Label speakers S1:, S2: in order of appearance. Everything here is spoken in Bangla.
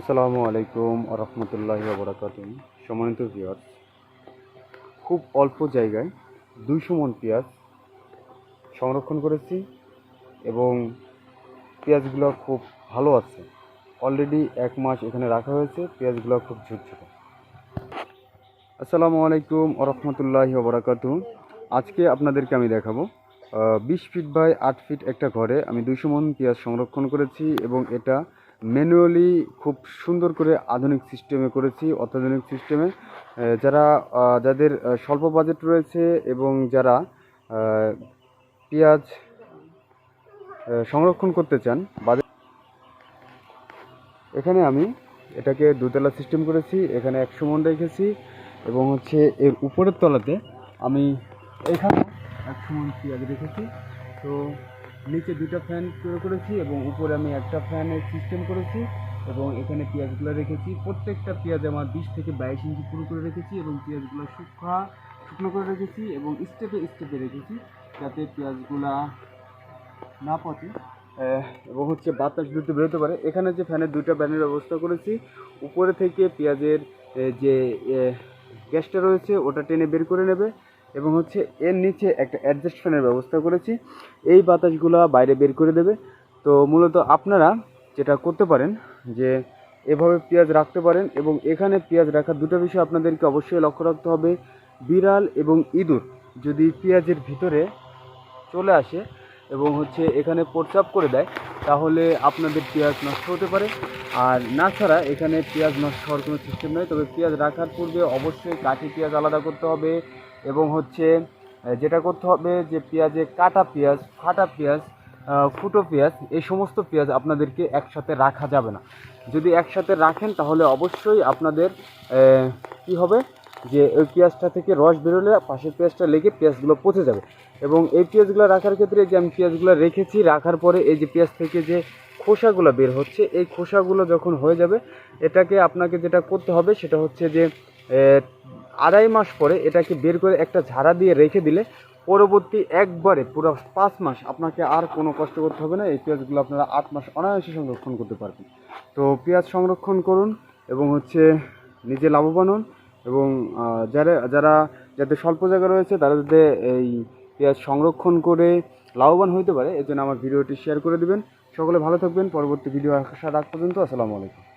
S1: আসসালামু আলাইকুম রহমতুল্লাহ বরাকাত সম্মানিত ভিউয়ার খুব অল্প জায়গায় দুইশো মন পেঁয়াজ সংরক্ষণ করেছি এবং পেঁয়াজগুলো খুব ভালো আছে। অলরেডি এক মাস এখানে রাখা হয়েছে, পেঁয়াজগুলো খুব ঝুরঝুরে। আসসালামু আলাইকুম রহমতুল্লাহ বরাকাত আজকে আপনাদেরকে আমি দেখাবো বিশ ফিট বাই আট ফিট একটা ঘরে আমি দুইশো মন পেঁয়াজ সংরক্ষণ করেছি এবং এটা ম্যানুয়ালি খুব সুন্দর করে আধুনিক সিস্টেমে করেছি, অত্যাধুনিক সিস্টেমে যারা যাদের স্বল্প বাজেট রয়েছে এবং যারা পেঁয়াজ সংরক্ষণ করতে চান বাজেট এখানে আমি এটাকে দুতলা সিস্টেম করেছি, এখানে একশো মন রেখেছি এবং হচ্ছে এর উপরের তলাতে আমি এখানে একশো মন পেঁয়াজ রেখেছি। তো নিচে দুটো ফ্যান করেছি এবং উপরে আমি একটা ফ্যানের সিস্টেম করেছি এবং এখানে পেঁয়াজগুলো রেখেছি। প্রত্যেকটা পেঁয়াজ আমার বিশ থেকে বাইশ ইঞ্চি পুরো করে রেখেছি এবং পেঁয়াজগুলো শুকনা, শুকনো করে রেখেছি এবং স্টেপে স্টেপে রেখেছি যাতে পেঁয়াজগুলা না পচে। এবং হচ্ছে বাতাস দ্রুত বেরোতে পারে। এখানে যে ফ্যানের দুইটা ব্যানের ব্যবস্থা করেছি। উপরে থেকে পেঁয়াজের যে গ্যাসটা রয়েছে, ওটা টেনে বের করে নেবে। এবং হচ্ছে এর নিচে একটা অ্যাডজাস্ট ফ্যানের ব্যবস্থা করেছি। এই বাতাসগুলো বাইরে বের করে দেবে। তো মূলত আপনারা যেটা করতে পারেন যে এভাবে পেঁয়াজ রাখতে পারেন এবং এখানে পেঁয়াজ রাখার দুটো বিষয় আপনাদেরকে অবশ্যই লক্ষ্য রাখতে হবে। বিড়াল এবং ইঁদুর যদি পেঁয়াজের ভিতরে চলে আসে এবং হচ্ছে এখানে প্রস্রাব করে দেয়, তাহলে আপনাদের পেঁয়াজ নষ্ট হতে পারে। আর না ছাড়া এখানে পেঁয়াজ নষ্ট হওয়ার কোনো সিস্টেম নয় তবে পেঁয়াজ রাখার পূর্বে অবশ্যই কাঠি পেঁয়াজ আলাদা করতে হবে। এবং হচ্ছে যেটা করতে হবে যে পেঁয়াজে কাটা পেঁয়াজ, ফাটা পেঁয়াজ ফুটো পেঁয়াজ, এই সমস্ত পেঁয়াজ আপনাদেরকে একসাথে রাখা যাবে না। যদি একসাথে রাখেন তাহলে অবশ্যই আপনাদের কি হবে? যে ওই পেঁয়াজটা থেকে রস বেরোলে পাশের পেঁয়াজটা লেগে পেঁয়াজগুলো পচে যাবে। এবং এই পেঁয়াজগুলো রাখার ক্ষেত্রে যে আমি পেঁয়াজগুলো রেখেছি, রাখার পরে এই যে পেঁয়াজ থেকে যে খোসাগুলো বের হচ্ছে, এই খোসাগুলো যখন হয়ে যাবে, এটাকে আপনাকে যেটা করতে হবে সেটা হচ্ছে যে আড়াই মাস পরে এটাকে বের করে একটা ঝাড়া দিয়ে রেখে দিলে পরবর্তী একবারে পুরো পাঁচ মাস আপনাকে আর কোনো কষ্ট করতে হবে না। এই পেঁয়াজগুলো আপনারা আট মাস অনায়াসে সংরক্ষণ করতে পারবেন। তো পেঁয়াজ সংরক্ষণ করুন এবং হচ্ছে নিজে লাভবান হন এবং যারা যারা যাতে স্বল্প জায়গা রয়েছে তারা যাতে এই পেঁয়াজ সংরক্ষণ করে লাভবান হইতে পারে এর জন্য আমার ভিডিওটি শেয়ার করে দিবেন। সকলে ভালো থাকবেন। পরবর্তী ভিডিও আসার আগ পর্যন্ত আসসালামু আলাইকুম।